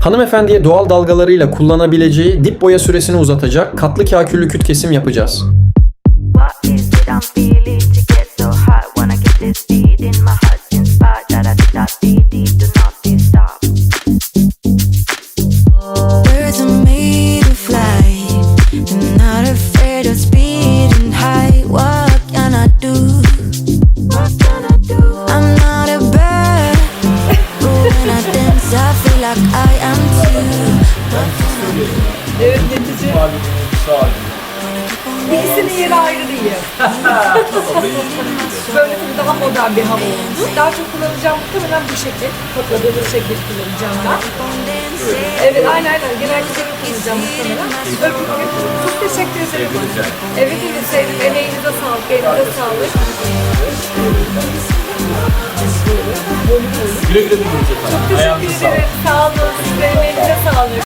Hanımefendiye doğal dalgalarıyla kullanabileceği dip boya süresini uzatacak katlı kaküllü küt kesim yapacağız. Like I am too. Evet geçici. İkisinin yeri ayrı değil. Böyle tabii daha modern bir hava oldu. Daha çok kullanacağım muhtemelen bu şekil. Topladığımız şekil kullanacağım ben. Evet aynen aynen. Genellikle böyle kullanacağım muhtemelen. Öpüyorum. Çok teşekkür ederim. Evet evet sevdim. Emeğinize sağlık. Elinize sağlık. Güle güle bir gelecek. Teşekkür ederim. Sağ olun.